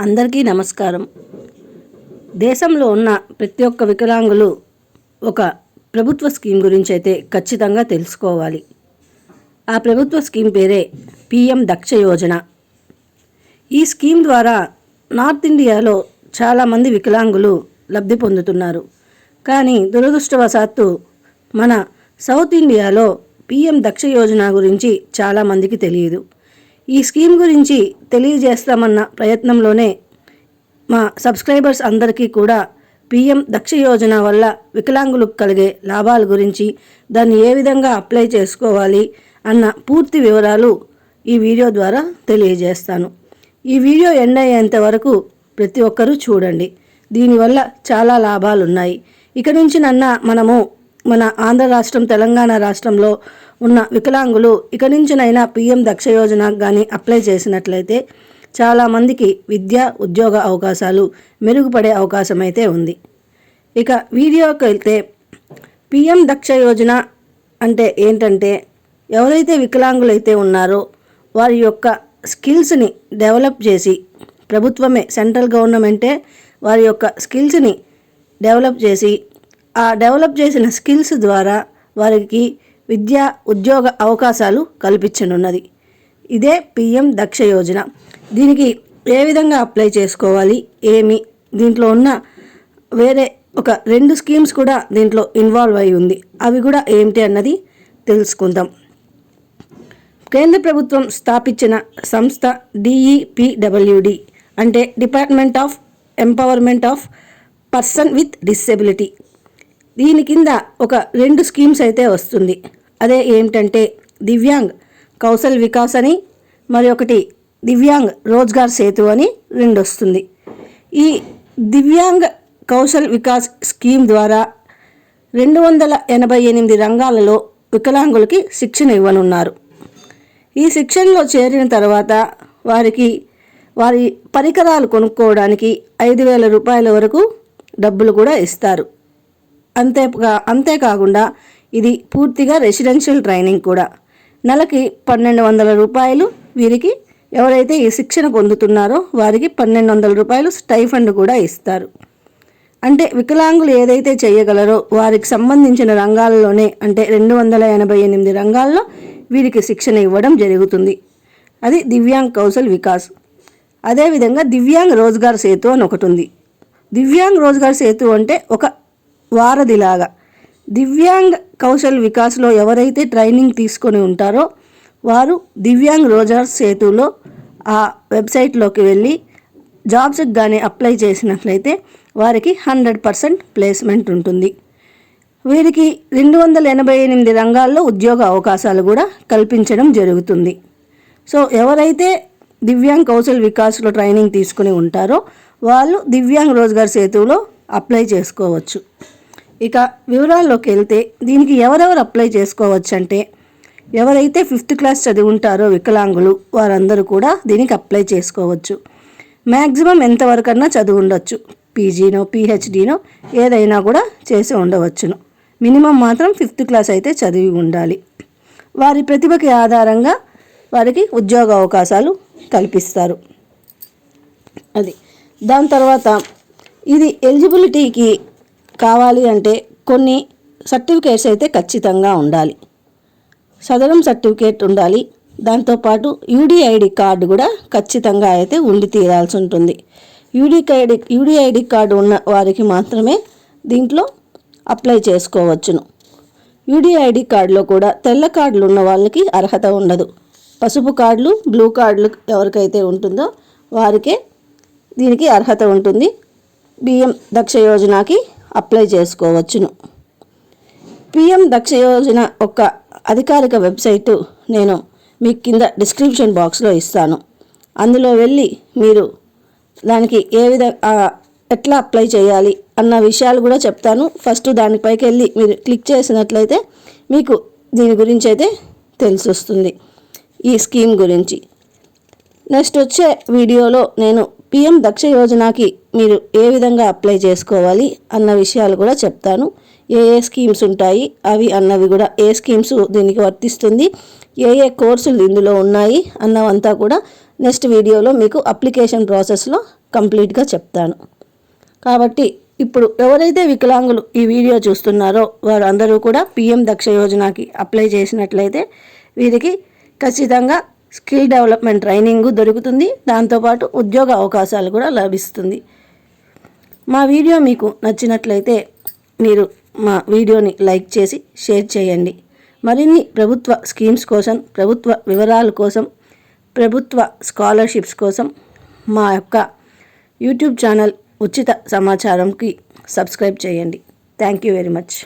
అందరికీ నమస్కారం. దేశంలో ఉన్న ప్రతి ఒక్క వికలాంగులు ఒక ప్రభుత్వ స్కీమ్ గురించి అయితే ఖచ్చితంగా తెలుసుకోవాలి. ఆ ప్రభుత్వ స్కీమ్ పేరే పిఎం దక్ష యోజన. ఈ స్కీమ్ ద్వారా నార్త్ ఇండియాలో చాలామంది వికలాంగులు లబ్ధి పొందుతున్నారు. కానీ దురదృష్టవశాత్తు మన సౌత్ ఇండియాలో పిఎం దక్ష యోజన గురించి చాలామందికి తెలియదు. ఈ స్కీమ్ గురించి తెలియజేస్తామన్న ప్రయత్నంలోనే మా సబ్స్క్రైబర్స్ అందరికీ కూడా పిఎం దక్ష యోజన వల్ల వికలాంగులకు కలిగే లాభాల గురించి దాన్ని ఏ విధంగా అప్లై చేసుకోవాలి అన్న పూర్తి వివరాలు ఈ వీడియో ద్వారా తెలియజేస్తాను. ఈ వీడియో ఎండ్ అయ్యేంత వరకు ప్రతి ఒక్కరూ చూడండి. దీనివల్ల చాలా లాభాలు ఉన్నాయి ఇక నుంచి నన్న మనము మన ఆంధ్ర రాష్ట్రం తెలంగాణ రాష్ట్రంలో ఉన్న వికలాంగులు ఇక నుంచినైనా పీఎం దక్ష యోజన కానీ అప్లై చేసినట్లయితే చాలామందికి విద్య ఉద్యోగ అవకాశాలు మెరుగుపడే అవకాశం అయితే ఉంది. ఇక వీడియోకి వెళ్తే పీఎం దక్ష యోజన అంటే ఏంటంటే ఎవరైతే వికలాంగులైతే ఉన్నారో వారి యొక్క స్కిల్స్ని డెవలప్ చేసి ప్రభుత్వమే సెంట్రల్ గవర్నమెంటే వారి యొక్క స్కిల్స్ని డెవలప్ చేసి ఆ డెవలప్ చేసిన స్కిల్స్ ద్వారా వారికి విద్యా ఉద్యోగ అవకాశాలు కల్పించనున్నది. ఇదే పిఎం దక్ష యోజన. దీనికి ఏ విధంగా అప్లై చేసుకోవాలి? ఏమి? దీంట్లో ఉన్న వేరే ఒక రెండు స్కీమ్స్ కూడా దీంట్లో ఇన్వాల్వ్ అయి ఉంది. అవి కూడా ఏమిటి అన్నది తెలుసుకుందాం. కేంద్ర ప్రభుత్వం స్థాపించిన సంస్థ డిఈపిడబ్ల్యూడి అంటే department of empowerment of person with disability. దీని కింద ఒక రెండు స్కీమ్స్ అయితే వస్తుంది. అదే ఏమిటంటే దివ్యాంగ్ కౌశల్ వికాస్ అని మరి ఒకటి దివ్యాంగ్ రోజ్గార్ సేతు అని రెండు వస్తుంది ఈ దివ్యాంగ్ కౌశల్ వికాస్ స్కీమ్ ద్వారా రెండు వందల ఎనభై ఎనిమిది రంగాలలో వికలాంగులకి శిక్షణ ఇవ్వనున్నారు. ఈ శిక్షణలో చేరిన తర్వాత వారికి వారి పరికరాలు కొనుక్కోవడానికి ఐదు వేల రూపాయల వరకు డబ్బులు కూడా ఇస్తారు. అంతే అంతేకాకుండా ఇది పూర్తిగా రెసిడెన్షియల్ ట్రైనింగ్ కూడా. నెలకి పన్నెండు వందల రూపాయలు వీరికి ఎవరైతే ఈ శిక్షణ పొందుతున్నారో వారికి పన్నెండు వందల రూపాయలు స్టైఫండ్ కూడా ఇస్తారు. అంటే వికలాంగులు ఏదైతే చేయగలరో వారికి సంబంధించిన రంగాల్లోనే అంటే రెండు వందల ఎనభై ఎనిమిది రంగాల్లో వీరికి శిక్షణ ఇవ్వడం జరుగుతుంది. అది దివ్యాంగ్ కౌశల్ వికాస్. అదేవిధంగా దివ్యాంగ్ రోజ్గార్ సేతు అని ఒకటి ఉంది. దివ్యాంగ్ రోజ్గార్ సేతు అంటే ఒక వారధిలాగా. దివ్యాంగ్ కౌశల్ వికాస్లో ఎవరైతే ట్రైనింగ్ తీసుకొని ఉంటారో వారు దివ్యాంగ్ రోజార్ సేతులో ఆ వెబ్సైట్లోకి వెళ్ళి జాబ్స్కి కానీ అప్లై చేసినట్లయితే వారికి హండ్రెడ్ పర్సెంట్ ప్లేస్మెంట్ ఉంటుంది. వీరికి రెండు వందల ఎనభై ఎనిమిది రంగాల్లో ఉద్యోగ అవకాశాలు కూడా కల్పించడం జరుగుతుంది. సో ఎవరైతే దివ్యాంగ్ కౌశల్ వికాస్లో ట్రైనింగ్ తీసుకుని ఉంటారో వాళ్ళు దివ్యాంగ్ రోజ్గార్ సేతువులో అప్లై చేసుకోవచ్చు. ఇక వివరాల్లోకి వెళ్తే దీనికి ఎవరెవరు అప్లై చేసుకోవచ్చు అంటే ఎవరైతే ఫిఫ్త్ క్లాస్ చదివి ఉంటారో వికలాంగులు వారందరూ కూడా దీనికి అప్లై చేసుకోవచ్చు. మ్యాక్సిమం ఎంతవరకన్నా చదువు ఉండొచ్చు పీజీనో పీహెచ్డీనో ఏదైనా కూడా చేసి ఉండవచ్చును. మినిమం మాత్రం ఫిఫ్త్ క్లాస్ అయితే చదివి ఉండాలి. వారి ప్రతిభకి ఆధారంగా వారికి ఉద్యోగ అవకాశాలు కల్పిస్తారు. అది. దాని తర్వాత ఇది ఎలిజిబిలిటీకి కావాలి అంటే కొన్ని సర్టిఫికేట్స్ అయితే ఖచ్చితంగా ఉండాలి. సదరం సర్టిఫికేట్ ఉండాలి. దాంతోపాటు యూడిఐడి కార్డు కూడా ఖచ్చితంగా అయితే ఉండి తీరాల్సి ఉంటుంది. యూడిఐడి యూడిఐడి కార్డు ఉన్న వారికి మాత్రమే దీంట్లో అప్లై చేసుకోవచ్చును. యూడిఐడి కార్డులో కూడా తెల్ల కార్డులు ఉన్న వాళ్ళకి అర్హత ఉండదు. పసుపు కార్డులు బ్లూ కార్డులు ఎవరికైతే ఉంటుందో వారికే దీనికి అర్హత ఉంటుంది. బియ్యం దక్ష యోజనకి అప్లై చేసుకోవచ్చును. పిఎం దక్ష యోజన ఒక అధికారిక వెబ్సైటు నేను మీ కింద డిస్క్రిప్షన్ బాక్స్లో ఇస్తాను. అందులో వెళ్ళి మీరు దానికి ఏ విధ ఎట్లా అప్లై చేయాలి అన్న విషయాలు కూడా చెప్తాను. ఫస్ట్ దానిపైకి వెళ్ళి మీరు క్లిక్ చేసినట్లయితే మీకు దీని గురించి అయితే తెలిసొస్తుంది ఈ స్కీమ్ గురించి. నెక్స్ట్ వచ్చే వీడియోలో నేను పిఎం దక్ష యోజనకి మీరు ఏ విధంగా అప్లై చేసుకోవాలి అన్న విషయాలు కూడా చెప్తాను. ఏ ఏ స్కీమ్స్ ఉంటాయి అవి అన్నవి కూడా ఏ స్కీమ్స్ దీనికి వర్తిస్తుంది ఏ ఏ కోర్సులు ఇందులో ఉన్నాయి అన్నవంతా కూడా నెక్స్ట్ వీడియోలో మీకు అప్లికేషన్ ప్రాసెస్లో కంప్లీట్గా చెప్తాను. కాబట్టి ఇప్పుడు ఎవరైతే వికలాంగులు ఈ వీడియో చూస్తున్నారో వారు అందరూ కూడా పిఎం దక్ష యోజనకి అప్లై చేసినట్లయితే వీరికి ఖచ్చితంగా స్కిల్ డెవలప్మెంట్ ట్రైనింగ్ దొరుకుతుంది. దాంతోపాటు ఉద్యోగ అవకాశాలు కూడా లభిస్తుంది. మా వీడియో మీకు నచ్చినట్లయితే మీరు మా వీడియోని లైక్ చేసి షేర్ చేయండి. మరిన్ని ప్రభుత్వ స్కీమ్స్ కోసం ప్రభుత్వ వివరాల కోసం ప్రభుత్వ స్కాలర్షిప్స్ కోసం మా యొక్క యూట్యూబ్ ఛానల్ ఉచిత సమాచారంకి సబ్స్క్రైబ్ చేయండి. Thank you very much.